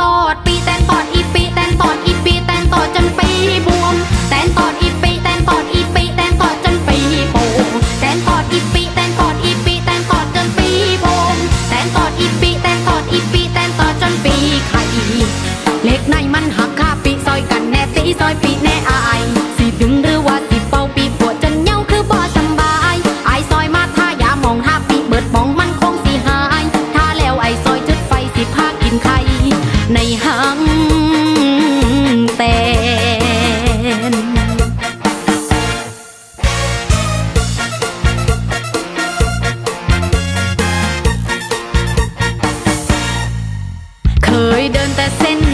ตอดปีแตนตอดอีปีแตนตอดอีปีแตนตอดจนปีบวมแตนตอดอีปีแตนตอดอีปีแตนตอดจนปีโป่งแตนตอดอีปีแตนตอดอีปีแตนตอดจนปีโป่งแตนตอดอีปีแตนตอดอีปีแตนตอดจนปีไข่เล็กในมันหักค่าปีซอยกันแน่ตีซอยปีแน่อายสิดึงหรือว่าสิเป่าปีปวดจนเหย้าคือบ่สบายอายซอยมาท่ายามองท่าปีเบิดมองมันังแตนเคยเดินแต่เส้น